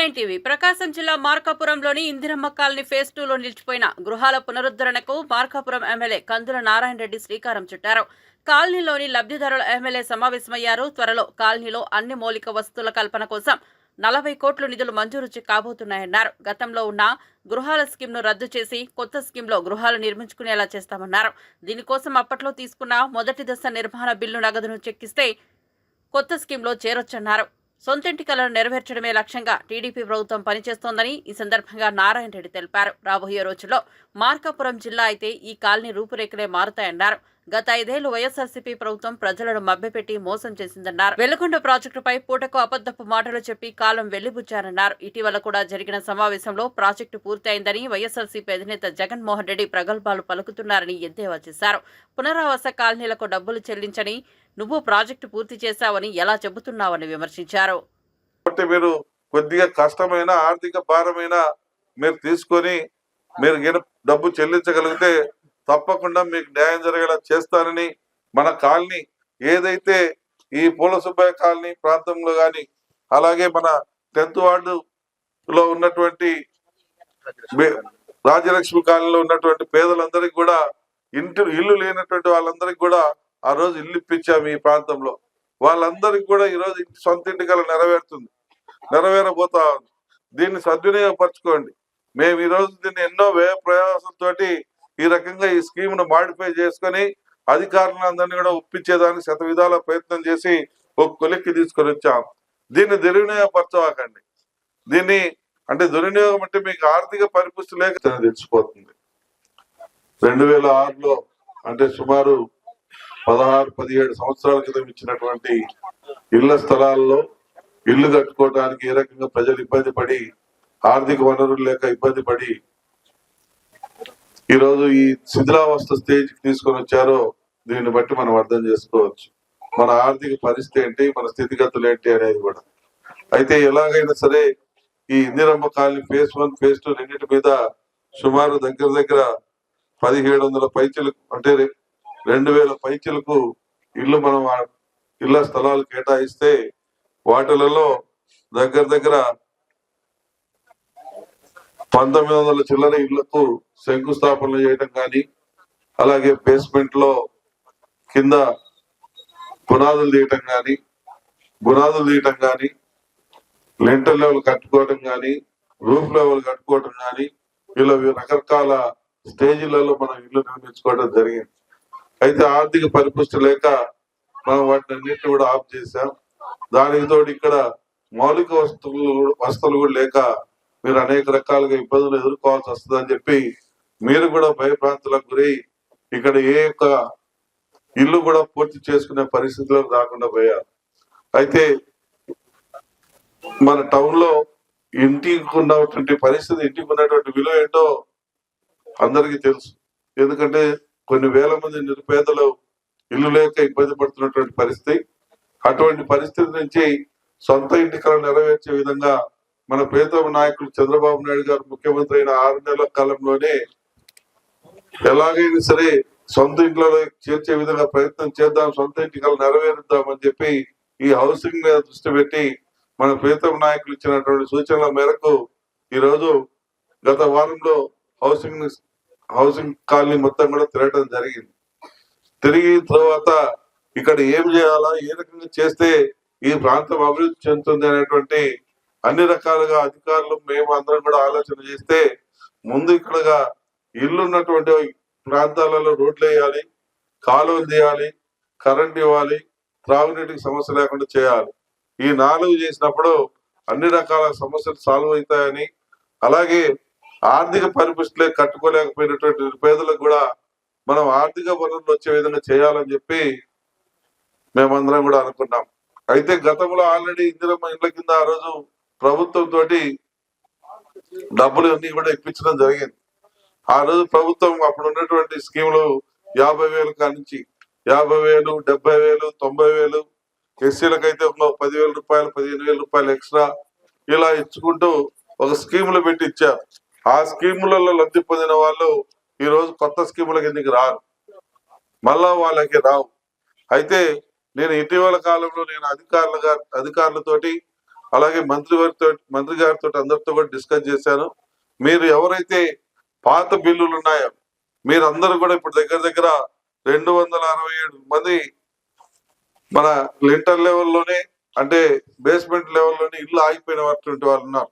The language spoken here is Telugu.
వెల్కమ్ టీవీ ప్రకాశం జిల్లా మార్కాపురంలోని ఇందిరమ్మ కాలనీ ఫేజ్ టూలో నిలిచిపోయిన గృహాల పునరుద్ధరణకు మార్కాపురం ఎమ్మెల్యే కందుల నారాయణ రెడ్డి శ్రీకారం చుట్టారు. కాలనీలోని లబ్ధిదారుల ఎమ్మెల్యే సమావేశమయ్యారు. త్వరలో కాలనీలో అన్ని మౌలిక వస్తువుల కల్పన కోసం నలభై కోట్ల నిధులు మంజూరు కాబోతున్నాయన్నారు. గతంలో ఉన్న గృహాల స్కీమ్ను రద్దు చేసి కొత్త స్కీమ్లో గృహాలు నిర్మించుకునేలా చేస్తామన్నారు. దీనికోసం అప్పట్లో తీసుకున్న మొదటి దశ నిర్మాణ బిల్లు నగదును చెక్కిస్తే కొత్త స్కీమ్లో చేరొచ్చన్నారు. సొంతింటి కలను నెరవేర్చడమే లక్ష్యంగా టీడీపీ ప్రభుత్వం పనిచేస్తోందని ఈ సందర్భంగా నారాయణ రెడ్డి తెలిపారు. రాబోయే రోజుల్లో మార్కాపురం జిల్లా అయితే ఈ కాలనీ రూపురేఖలే మారుతాయన్నారు. గత ఐదేళ్ళు వైఎస్ఆర్సీపీ ప్రభుత్వం ప్రజలను మభ్యపెట్టి మోసం చేసిందన్నారు. వెలుగొండ ప్రాజెక్టుపై పూటకు అబద్దపు మాటలు చెప్పి కాలం వెళ్ళిబుచ్చారన్నారు. ఇటీవల కూడా జరిగిన సమావేశంలో ప్రాజెక్టు పూర్తయిందని వైఎస్ఆర్సీపీ అధినేత జగన్మోహన్ రెడ్డి ప్రగల్భాలు పలుకుతున్నారని ఎద్దేవా చేశారు. పునరావాస కాలనీలకు డబ్బులు చెల్లించని నువ్వు ప్రాజెక్టు పూర్తి చేశావని ఎలా చెబుతున్నావని విమర్శించారు. మీరు కొద్దిగా కష్టమైన ఆర్థిక భారమైన మీరు తీసుకొని మీరు డబ్బు చెల్లించగలిగితే తప్పకుండా మీకు న్యాయం జరిగేలా చేస్తానని మన కాలనీ ఏదైతే ఈ పూల సుబ్బయ్య కాలనీ ప్రాంతంలో కానీ అలాగే మన టెన్త్ వార్డులో ఉన్నటువంటి రాజలక్ష్మి కాలనీలో ఉన్నటువంటి పేదలందరికీ కూడా ఇంటి ఇల్లు లేనటువంటి వాళ్ళందరికీ కూడా ఆ రోజు ఇల్లు ఇప్పించాము ఈ ప్రాంతంలో. వాళ్ళందరికీ కూడా ఈ రోజు ఇంటి సొంత ఇంటి కల నెరవేరుతుంది. నెరవేరబోతా ఉంది. దీన్ని సద్వినియోగపరచుకోండి. మేము ఈ రోజు దీన్ని ఎన్నో వ్యయ ప్రయాసంతో ఈ రకంగా ఈ స్కీమ్ను మాడిఫై చేసుకొని అధికారులందరినీ కూడా ఒప్పించేదానికి శత విధాల ప్రయత్నం చేసి ఒక కొలిక్కి తీసుకొని వచ్చాం. దీన్ని దుర్వినియోగపరచవాకండి. దీన్ని అంటే దుర్వినియోగం అంటే మీకు ఆర్థిక పరిపుష్టి లేక తెలిసిపోతుంది రెండు వేల ఆరులో అంటే సుమారు పదహారు పదిహేడు సంవత్సరాల క్రితం ఇచ్చినటువంటి ఇళ్ళ స్థలాల్లో ఇల్లు కట్టుకోవడానికి ఏ రకంగా ప్రజలు ఇబ్బంది పడి ఆర్థిక వనరులు లేక ఇబ్బంది పడి ఈరోజు ఈ శిథిలావస్థ స్టేజ్కి తీసుకొని వచ్చారో దీన్ని బట్టి మనం అర్థం చేసుకోవచ్చు. మన ఆర్థిక పరిస్థితి ఏంటి మన స్థితిగతులు ఏంటి అనేది కూడా. అయితే ఎలాగైనా సరే ఈ Indiramma colony phase one phase two రెండింటి మీద సుమారు దగ్గర దగ్గర పదిహేడు వందల పైచలకు అంటే రెండు వేల పైచలకు ఇల్లు మనం ఇళ్ళ స్థలాలు కేటాయిస్తే వాటిలలో దగ్గర దగ్గర పంతొమ్మిది వందల చిల్లర ఇళ్ళకు శంకుస్థాపనలు చేయడం కానీ అలాగే బేస్మెంట్లో కింద పునాదులు తీయటం కానీ బునాదులు తీయటం కానీ లెంటర్ లెవెల్ కట్టుకోవటం కానీ రూఫ్ లెవెల్ కట్టుకోవటం కానీ ఇలా రకరకాల స్టేజీలలో మనం ఇల్లు నిర్మించుకోవడం జరిగింది. అయితే ఆర్థిక పరిపుష్టి లేక మనం వాటిని అన్నింటినీ కూడా ఆఫ్ చేశాం. దానికి తోడు ఇక్కడ మౌలిక వస్తువులు వస్తువులు కూడా లేక మీరు అనేక రకాలుగా ఇబ్బందులు ఎదుర్కోవాల్సి వస్తుందని చెప్పి మీరు కూడా భయభ్రాంతులకు గురై ఇక్కడ ఏ యొక్క ఇల్లు కూడా పూర్తి చేసుకునే పరిస్థితిలో రాకుండా పోయారు. అయితే మన టౌన్లో ఇంటికి ఉన్నటువంటి పరిస్థితి ఇంటికి ఉన్నటువంటి విలువ ఏంటో అందరికీ తెలుసు. ఎందుకంటే కొన్ని వేల మంది నిరుపేదలు ఇల్లు లేక ఇబ్బంది పడుతున్నటువంటి పరిస్థితి. అటువంటి పరిస్థితి నుంచి సొంత ఇంటి కళ నెరవేర్చే విధంగా మన ప్రియతమ నాయకులు చంద్రబాబు నాయుడు గారు ముఖ్యమంత్రి అయిన ఆరు నెలల కాలంలోనే ఎలాగైనా సరే సొంత ఇంట్లో చేర్చే విధంగా ప్రయత్నం చేద్దాం సొంత ఇంటి కళ నెరవేరుద్దాం అని చెప్పి ఈ హౌసింగ్ మీద దృష్టి పెట్టి మన ప్రియతమ నాయకులు ఇచ్చినటువంటి సూచనల మేరకు ఈ రోజు గత వారంలో హౌసింగ్ హౌసింగ్ కాలనీ మొత్తం కూడా తిరగడం జరిగింది. తిరిగి తర్వాత ఇక్కడ ఏం చేయాలా ఏ రకంగా చేస్తే ఈ ప్రాంతం అభివృద్ధి చెందుతుంది అనేటువంటి అన్ని రకాలుగా అధికారులు మేము అందరం కూడా ఆలోచన చేస్తే ముందు ఇక్కడగా ఇల్లు ఉన్నటువంటి ప్రాంతాలలో రోడ్లు వేయాలి కాలువలు తీయాలి కరెంట్ ఇవ్వాలి త్రాగునీటికి సమస్య లేకుండా చేయాలి. ఈ నాలుగు చేసినప్పుడు అన్ని రకాల సమస్యలు సాల్వ్ అవుతాయని అలాగే ఆర్థిక పరిపుష్టిలే కట్టుకోలేకపోయినటువంటి పేదలకు కూడా మనం ఆర్థిక వనరులు వచ్చే విధంగా చేయాలని చెప్పి మేమందరం కూడా అనుకున్నాం. అయితే గతంలో ఆల్రెడీ ఇందిరమ్మ ఇండ్ల కింద ఆ రోజు ప్రభుత్వం తోటి డబ్బులు అన్ని కూడా ఇప్పించడం జరిగింది. ఆ రోజు ప్రభుత్వం అప్పుడు ఉన్నటువంటి స్కీములు యాభై వేలు కానించి యాభై వేలు డెబ్బై వేలు తొంభై వేలు ఎస్సీలకు అయితే ఒక పదివేల రూపాయలు పదిహేను వేల రూపాయలు ఎక్స్ట్రా ఇలా ఇచ్చుకుంటూ ఒక స్కీములు పెట్టి ఇచ్చారు. ఆ స్కీములలో లబ్ధి పొందిన వాళ్ళు ఈ రోజు కొత్త స్కీముల కిందకి రారు? మళ్ళా వాళ్ళకి రావు. అయితే నేను ఇటీవల కాలంలో నేను అధికారులుగా అధికారులతోటి అలాగే మంత్రి వారితో మంత్రి గారితో అందరితో కూడా డిస్కస్ చేశాను. మీరు ఎవరైతే పాత బిల్లులు ఉన్నాయో మీరు అందరూ కూడా ఇప్పుడు దగ్గర దగ్గర రెండు వందల అరవై ఏడు మంది మన లింటర్ లెవెల్లోనే అంటే బేస్మెంట్ లెవెల్లోనే ఇల్లు ఆగిపోయిన వాళ్ళు ఉన్నారు.